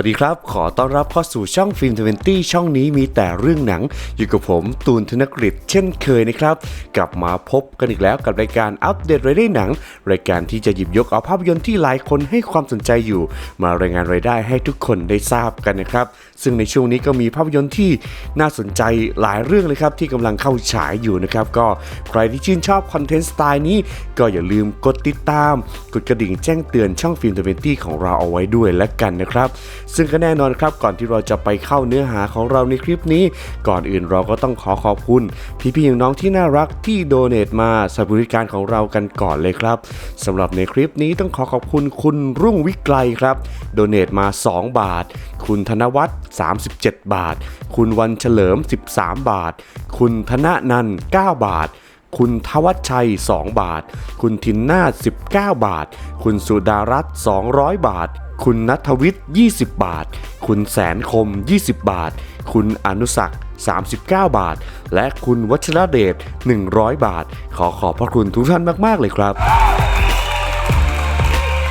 วัสดีครับ ขอต้อนรับเข้าสู่ช่องฟิล์มทเวนตี้ช่องนี้มีแต่เรื่องหนัง อยู่กับผมตูนธนกฤษเช่นเคยนะครับ กลับมาพบกันอีกแล้วกับรายการอัปเดตรายได้หนัง รายการที่จะหยิบยกเอาภาพยนตร์ที่หลายคนให้ความสนใจอยู่ มารายงานรายได้ให้ทุกคนได้ทราบกันนะครับ ซึ่งในช่วงนี้ก็มีภาพยนตร์ที่น่าสนใจหลายเรื่องเลยครับที่กำลังเข้าฉายอยู่นะครับก็ใครที่ชื่นชอบคอนเทนต์สไตล์นี้ ก็อย่าลืมกดติดตาม กดกระดิ่งแจ้งเตือนช่องฟิล์มทเวนตี้ของเราเอาไว้ด้วยและกันนะครับซึ่งก็แน่นอนครับก่อนที่เราจะไปเข้าเนื้อหาของเราในคลิปนี้ ก่อนอื่นเราก็ต้องขอขอบคุณ พี่ๆน้องๆที่น่ารักที่โดเน a มาสนับบริการของเรากันก่อนเลยครับสำหรับในคลิปนี้ต้องขอขอบคุณคุณรุ่งวิไกลครับโดเน a มา 2 บาท คุณธนวัฒน์37 บาท คุณวันเฉลิม 13 บาท คุณธนนันท์9บาทคุณทวัชชัย 2 บาท คุณทินนา19 บาท คุณสุดารัตน์200 บาท คุณนัทวิทย์ 20 บาท คุณแสนคม 20 บาท คุณอนุสักดิ์39 บาท และคุณวัชระเดช 100 บาท ขอขอบพระคุณทุกท่านมาก ๆ เลยครับ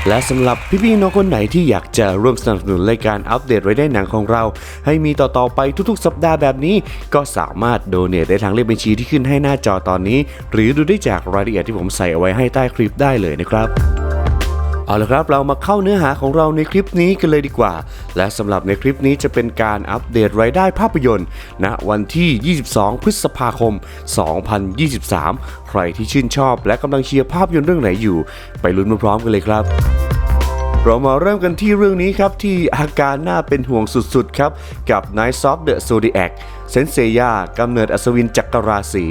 และสำหรับพี่ๆน้องคนไหนที่อยากจะร่วมสนับสนุนรายการอัปเดตรายได้หนังของเรา ให้มีต่อ ๆ ไปทุกๆ สัปดาห์แบบนี้ ก็สามารถโดเน a ได้ทางเลขบัญชีที่ขึ้นให้หน้าจอตอนนี้ หรือดูได้จากรายละเอียดที่ผมใส่เอาไว้ให้ใต้คลิปได้เลยนะครับ เอาละครับเรามาเข้าเนื้อหาของเราในคลิปนี้กันเลยดีกว่า และสำหรับในคลิปนี้จะเป็นการอัปเดตรายได้ภาพยนตร์ณวันที่ 22 พฤษภาคม 2023 ใครที่ชื่นชอบ และกำลังเชียร์ภาพยนตร์เรื่องไหนอยู่ ไปลุ้นพร้อมกันเลยครับเรามาเริ่มกันที่เรื่องนี้ครับ ที่อาการน่าเป็นห่วงสุดๆ ครับ กับ Night of the Zodiac เซนเซียกำเนิดอัศวินจักรราศี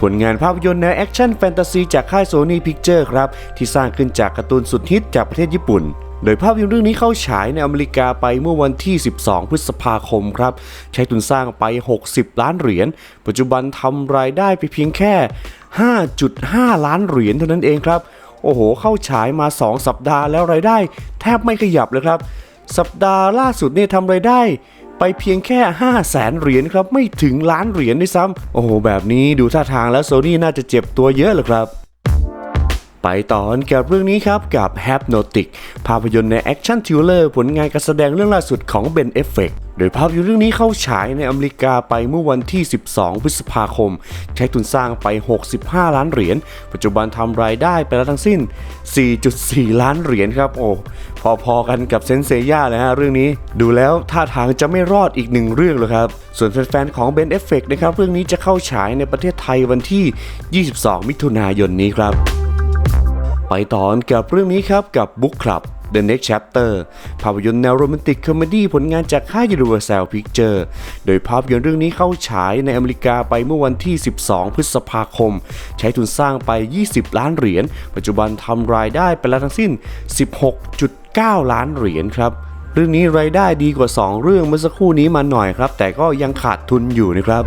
ผลงานภาพยนตร์แนวแอคชั่นแฟนตาซีจากค่ายโซนี่พิกเจอร์ครับ ที่สร้างขึ้นจากการ์ตูนสุดฮิตจากประเทศญี่ปุ่น โดยภาพยนตร์เรื่องนี้เข้าฉายในอเมริกาไปเมื่อวันที่ 12 พฤษภาคมครับ ใช้ทุนสร้างไป 60 ล้านเหรียญ ปัจจุบันทำรายได้ไปเพียงแค่ 5.5 ล้านเหรียญเท่านั้นเองครับ โอ้โห เข้าฉายมา 2 สัปดาห์แล้วรายได้ แทบไม่ขยับเลยครับ สัปดาห์ล่าสุดเนี่ยทำรายได้ ไปเพียงแค่ 5 0 0แสนเหรียญครับ ไม่ถึงล้านเหรียญด้วยซ้ำโอ้โห แบบนี้ดูท่าทางแล้วโซนี่น่าจะเจ็บตัวเยอะเลยครับ ไปต่อกันกับเรื่องนี้ครับกับ Hypnotic ภาพยนตร์ในแอคชั่นทิวเลอร์ผลงานการแสดงเรื่องล่าสุดของ Ben Affleck โดยภาพยนตร์เรื่องนี้เข้าฉายในอเมริกาไปเมื่อวันที่ 12 พฤษภาคม ใช้ทุนสร้างไป 65 ล้านเหรียญ ปัจจุบันทำรายได้ไปแล้วทั้งสิ้น 4.4 ล้านเหรียญครับโอ้พอๆกันกับเซนเซย่าเลยฮะเรื่องนี้ ดูแล้วท่าทางจะไม่รอดอีกหนึ่งเรื่องเลยครับ ส่วนแฟนๆของ Ben Affleck นะครับเรื่องนี้จะเข้าฉายในประเทศไทยวันที่ 22 มิถุนายนนี้ครับ ไปต่อกันกับเรื่องนี้ครับกับ Book Club The Next Chapter ภาพยนตร์แนวโรแมนติกคอมเมดี้ผลงานจากค่าย Universal Picture โดยภาพยนตร์เรื่องนี้เข้าฉายในอเมริกาไปเมื่อวันที่ 12 พฤษภาคม ใช้ทุนสร้างไป 20 ล้านเหรียญ ปัจจุบันทำรายได้ไปแล้วทั้งสิ้น 16.9 ล้านเหรียญครับเรื่องนี้รายได้ดีกว่า 2 เรื่องเมื่อสักครู่นี้มาหน่อยครับ แต่ก็ยังขาดทุนอยู่นะครับ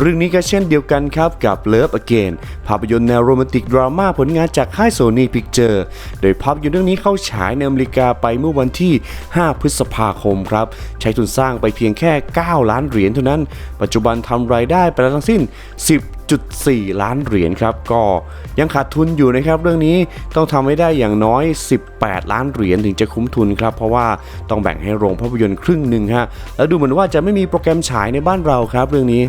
เรื่องนี้ก็เช่นเดียวกันครับกับ Love Again ภาพยนตร์แนวโรแมนติกดราม่าผลงานจากค่าย Sony Picture โดยภาพยนตร์เรื่องนี้เข้าฉายในอเมริกาไปเมื่อวันที่ 5 พฤษภาคมครับ ใช้ทุนสร้างไปเพียงแค่ 9 ล้านเหรียญเท่านั้น ปัจจุบันทำรายได้ไปแล้วทั้งสิ้น 10.4ล้านเหรียญครับ ก็ยังขาดทุนอยู่นะครับ เรื่องนี้ต้องทำให้ได้อย่างน้อย 18 ล้านเหรียญถึงจะคุ้มทุนครับ เพราะว่าต้องแบ่งให้โรงภาพยนตร์ครึ่งหนึ่งฮะแล้วดูเหมือนว่าจะไม่มีโปรแกรมฉายในบ้านเราครับเรื่องนี้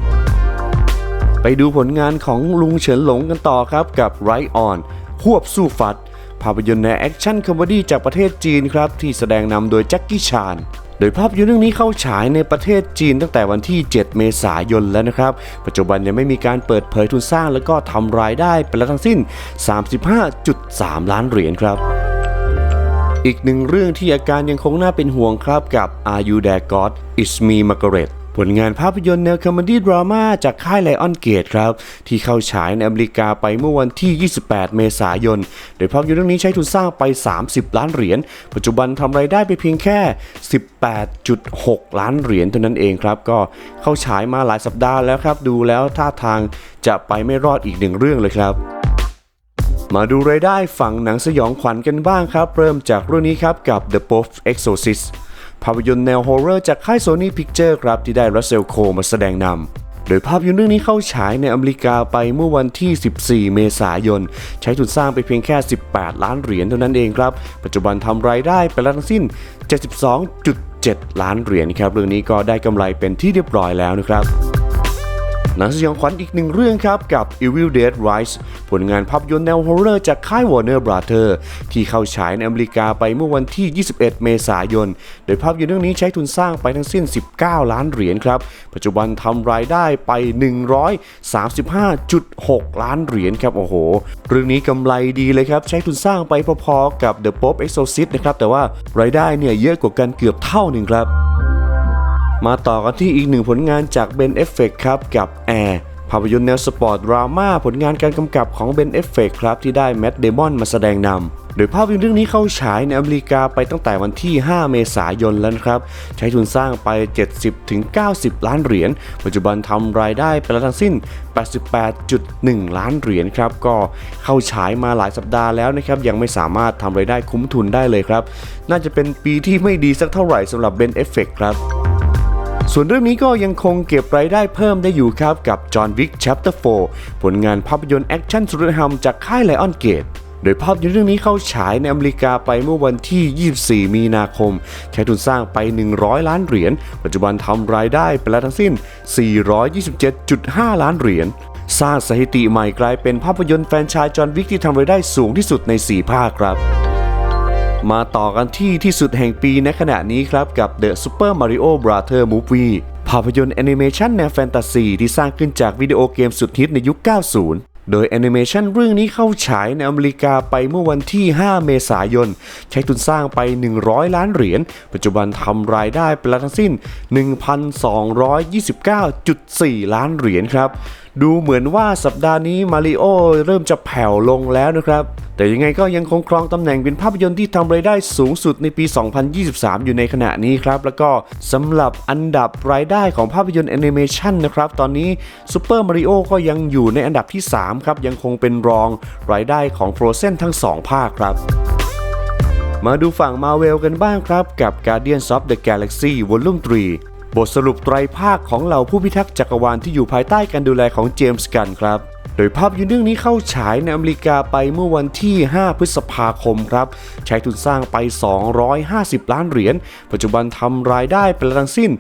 ไปดูผลงานของลุงเฉินหลงกันต่อครับกับ Right On ควบสู้ฟัด ภาพยนตร์ในวแอคชั่นคอมเมดี้จากประเทศจีนครับ ที่แสดงนำโดยแจ็คกี้ชานโดยภาพยนตร์เรื่องนี้เข้าฉายในประเทศจีนตั้งแต่วันที่ 7 เมษายนแล้วนะครับ ปัจจุบันยังไม่มีการเปิดเผยทุนสร้างแล้วก็ทำรายได้ไปแล้วทั้งสิ้น 35.3 ล้านเหรียญครับอีกหนึ่งเรื่องที่อาการยังคงน่าเป็นห่วงครับกับ Are You There God It's Me Margaret ผลงานภาพยนตร์แนวคอมเมดี้ดราม่าจากค่ายไลออนเกตครับ ที่เข้าฉายในอเมริกาไปเมื่อวันที่ 28 เมษายน โดยภาพยนตร์เรื่องนี้ใช้ทุนสร้างไป 30 ล้านเหรียญ ปัจจุบันทำรายได้ไปเพียงแค่ 18.6 ล้านเหรียญเท่านั้นเองครับ ก็เข้าฉายมาหลายสัปดาห์แล้วครับ ดูแล้วท่าทางจะไปไม่รอดอีกหนึ่งเรื่องเลยครับมาดูรายได้ฝั่งหนังสยองขวัญกันบ้างครับ เริ่มจากเรื่องนี้ครับกับ The Pope Exorcist ภาพยนตร์แนวฮอร์เรอร์จากค่ายโซนี่พิกเจอร์ครับที่ได้รัสเซลโคมาแสดงนำ โดยภาพยนตร์เรื่องนี้เข้าฉายในอเมริกาไปเมื่อวันที่ 14 เมษายน ใช้ทุนสร้างไปเพียงแค่ 18 ล้านเหรียญเท่านั้นเองครับ ปัจจุบันทำรายได้ไปแล้วทั้งสิ้น 72.7 ล้านเหรียญครับ เรื่องนี้ก็ได้กำไรเป็นที่เรียบร้อยแล้วนะครับ หนังสยองขวัญอีกหนึ่งเรื่องครับกับ Evil Dead Rise ผลงานภาพยนตร์แนวฮอร์เรอร์จากค่าย Warner Brother ที่เข้าฉายในอเมริกาไปเมื่อวันที่ 21 เมษายน โดยภาพยนตร์เรื่องนี้ใช้ทุนสร้างไปทั้งสิ้น 19 ล้านเหรียญครับ ปัจจุบันทำรายได้ไป 135.6 ล้านเหรียญครับ โอ้โห เรื่องนี้กำไรดีเลยครับ ใช้ทุนสร้างไปพอๆกับ The Pope Exorcist นะครับ แต่ว่ารายได้เนี่ยเยอะกว่ากันเกือบเท่าหนึ่งครับ มาต่อกันที่อีกหนึ่งผลงานจาก Ben Affleck ครับกับ Air ภาพยนตร์แนวสปอร์ตดราม่าผลงานการกำกับของ Ben Affleck ครับที่ได้แมตต์เดมอนมาแสดงนำโดยภาพยนตร์เรื่องนี้เข้าฉายในอเมริกาไปตั้งแต่วันที่ 5 เมษายนแล้วครับ ใช้ทุนสร้างไป 70-90 ล้านเหรียญ ปัจจุบันทำรายได้ไปแล้วทั้งสิ้น 88.1 ล้านเหรียญครับ ก็เข้าฉายมาหลายสัปดาห์แล้วนะครับ ยังไม่สามารถทำรายได้คุ้มทุนได้เลยครับ น่าจะเป็นปีที่ไม่ดีสักเท่าไหร่สำหรับ Ben Affleck ครับ ส่วนเรื่องนี้ก็ยังคงเก็บรายได้เพิ่มได้อยู่ครับกับ John Wick Chapter 4 ผลงานภาพยนตร์แอคชั่นสุดระหำจากค่าย Lion Gate โดยภาพยนตร์เรื่องนี้เข้าฉายในอเมริกาไปเมื่อวันที่ 24 มีนาคม ใช้ทุนสร้างไป 100 ล้านเหรียญ ปัจจุบันทำรายได้ไปแล้วทั้งสิ้น 427.5 ล้านเหรียญ สร้างสถิติใหม่กลายเป็นภาพยนตร์แฟนชส์จอห์นวิกที่ทำรายได้สูงที่สุดใน 4 ภาคครับ มาต่อกันที่ที่สุดแห่งปีในขณะนี้ครับกับ The Super Mario Brother Movie ภาพยนตร์แอนิเมชันแนวแฟนตาซีที่สร้างขึ้นจากวิดีโอเกมสุดฮิตในยุค 90โดยแอนิเมชันเรื่องนี้เข้าฉายในอเมริกาไปเมื่อวันที่ 5 เมษายน ใช้ทุนสร้างไป 100 ล้านเหรียญ ปัจจุบันทำรายได้ไปแล้วทั้งสิ้น 1,229.4 ล้านเหรียญครับ ดูเหมือนว่าสัปดาห์นี้มาริโอเริ่มจะแผ่วลงแล้วนะครับ แต่ยังไงก็ยังคงครองตำแหน่งเป็นภาพยนตร์ที่ทำรายได้สูงสุดในปี 2023 อยู่ในขณะนี้ครับ แล้วก็สำหรับอันดับรายได้ของภาพยนตร์แอนิเมชันนะครับ ตอนนี้ซูเปอร์มาริโอก็ยังอยู่ในอันดับที่ 3 ครับ ยังคงเป็นรองรายได้ของ Frozen ทั้ง 2 ภาคครับมาดูฝั่งมาเวลกันบ้างครับ กับ Guardians of the Galaxy Volume 3 บทสรุปไตรภาคของเหล่าผู้พิทักษ์จักรวาลที่อยู่ภายใต้การดูแลของเจมส์กันครับ โดยภาพยนตร์เรื่องนี้เข้าฉายในอเมริกาไปเมื่อวันที่ 5 พฤษภาคมครับ ใช้ทุนสร้างไป 250 ล้านเหรียญ ปัจจุบันทำรายได้เป็นทั้งสิ้น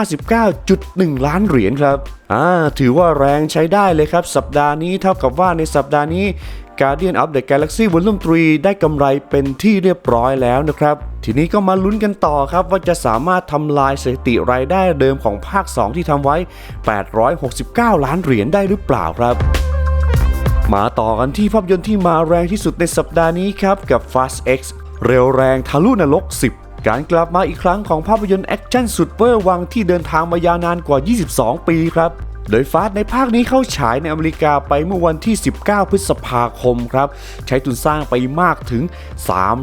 659.1 ล้านเหรียญครับอ่าถือว่าแรงใช้ได้เลยครับ สัปดาห์นี้เท่ากับว่าในสัปดาห์นี้ Guardian of the Galaxy Volume 3 ได้กำไรเป็นที่เรียบร้อยแล้วนะครับ ทีนี้ก็มาลุ้นกันต่อครับ ว่าจะสามารถทำลายสถิติรายได้เดิมของภาค 2 ที่ทำไว้ 869 ล้านเหรียญได้หรือเปล่าครับมาต่อกันที่ภาพยนตร์ที่มาแรงที่สุดในสัปดาห์นี้ครับ กับ Fast X เร็วแรงทะลุนรก 10 การกลับมาอีกครั้งของภาพยนตร์แอคชั่นสุดเวอร์วังที่เดินทางมายาวนานกว่า 22 ปีครับ โดยฟาสในภาคนี้เข้าฉายในอเมริกาไปเมื่อวันที่ 19 พฤษภาคมครับ ใช้ทุนสร้างไปมากถึง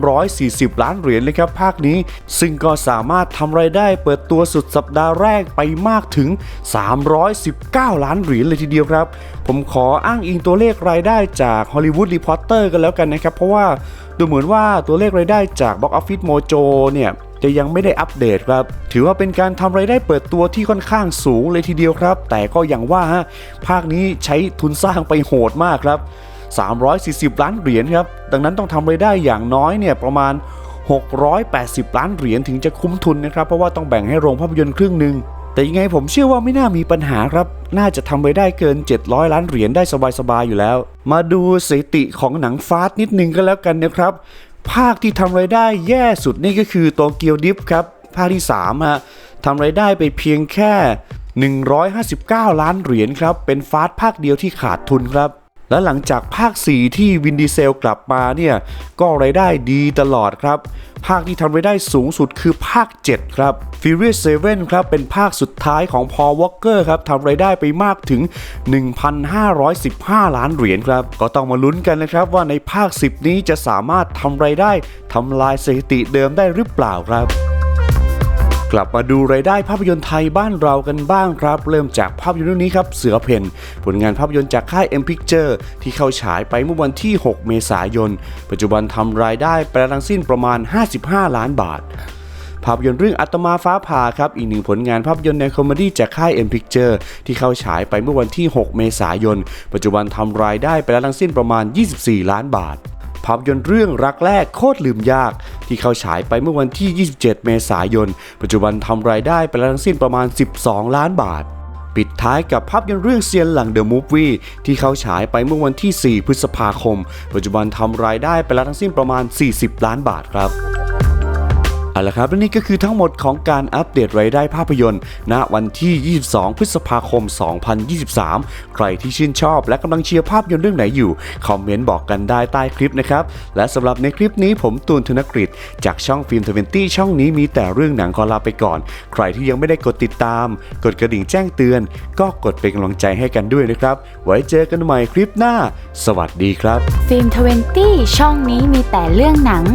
340 ล้านเหรียญเลยครับภาคนี้ ซึ่งก็สามารถทำรายได้เปิดตัวสุดสัปดาห์แรกไปมากถึง 319 ล้านเหรียญเลยทีเดียวครับ ผมขออ้างอิงตัวเลขรายได้จาก Hollywood Reporter กันแล้วกันนะครับ เพราะว่าดูเหมือนว่าตัวเลขรายได้จาก Box Office Mojo เนี่ย จะยังไม่ได้อัปเดตครับ ถือว่าเป็นการทำรายได้เปิดตัวที่ค่อนข้างสูงเลยทีเดียวครับ แต่ก็อย่างว่าฮะภาคนี้ใช้ทุนสร้างไปโหดมากครับ 340 ล้านเหรียญครับ ดังนั้นต้องทำรายได้อย่างน้อยเนี่ยประมาณ 680 ล้านเหรียญถึงจะคุ้มทุนนะครับ เพราะว่าต้องแบ่งให้โรงภาพยนตร์ครึ่งหนึ่งแต่ยังไงผมเชื่อว่าไม่น่ามีปัญหาครับ น่าจะทำไปได้เกิน 700 ล้านเหรียญได้สบายๆอยู่แล้ว มาดูสถิติของหนังฟาสต์นิดนึงก็แล้วกันนะครับ ภาคที่ทำรายได้แย่สุดนี่ก็คือโตเกียวดิฟครับ ภาคที่3ฮะทำรายได้ไปเพียงแค่ 159 ล้านเหรียญครับ เป็นฟาสต์ภาคเดียวที่ขาดทุนครับ และหลังจากภาค 4 ที่วินดีเซลกลับมาเนี่ย ก็รายได้ดีตลอดครับ ภาคที่ทำรายได้สูงสุดคือภาค 7 ครับ Furious 7 ครับ เป็นภาคสุดท้ายของ Paul Walker ครับทำรายได้ไปมากถึง 1,515 ล้านเหรียญครับ ก็ต้องมาลุ้นกันนะครับว่าในภาค 10 นี้จะสามารถทำรายได้ทำลายสถิติเดิมได้หรือเปล่าครับ กลับมาดูรายได้ภาพยนตร์ไทยบ้านเรากันบ้างครับ เริ่มจากภาพยนตร์เรื่องนี้ครับเสือเพ่นผลงานภาพยนตร์จากค่าย M Picture ที่เข้าฉายไปเมื่อวันที่ 6 เมษายน ปัจจุบันทำรายได้ไปทั้งสิ้นประมาณ 55 ล้านบาทภภาพยนตร์เรื่องอัตมาฟ้าผ่าครับ อีกหนึ่งผลงานภาพยนตร์ในคอมเมดี้จากค่าย M Picture ที่เข้าฉายไปเมื่อวันที่ 6 เมษายน ปัจจุบันทำรายได้ไปแล้วทั้งสิ้นประมาณ 24 ล้านบาท ภาพยนตร์เรื่องรักแรกโคตรลืมยาก ที่เข้าฉายไปเมื่อวันที่ 27 เมษายน ปัจจุบันทำรายได้ไปแล้วทั้งสิ้นประมาณ 12 ล้านบาท ปิดท้ายกับภาพยนตร์เรื่องเซียนหลังเดอะมูฟวี่ที่เข้าฉายไปเมื่อวันที่ 4 พฤษภาคม ปัจจุบันทำรายได้ไปแล้วทั้งสิ้นประมาณ 40 ล้านบาทครับ เอาละครับและนี่ก็คือทั้งหมดของการอัปเดตรายได้ภาพยนตร์ ณวันที่ 22 พฤษภาคม 2023 ใครที่ชื่นชอบและกำลังเชียร์ภาพยนตร์เรื่องไหนอยู่ คอมเมนต์บอกกันได้ใต้คลิปนะครับ และสำหรับในคลิปนี้ผมตูนธนกฤษจากช่องฟิล์มทเวนตี้ช่องนี้มีแต่เรื่องหนังขอลาไปก่อน ใครที่ยังไม่ได้กดติดตาม กดกระดิ่งแจ้งเตือน ก็กดเป็นกำลังใจให้กันด้วยนะครับ ไว้เจอกันใหม่คลิปหน้า สวัสดีครับ ฟิล์มทเวนตี้ช่องนี้มีแต่เรื่องหนัง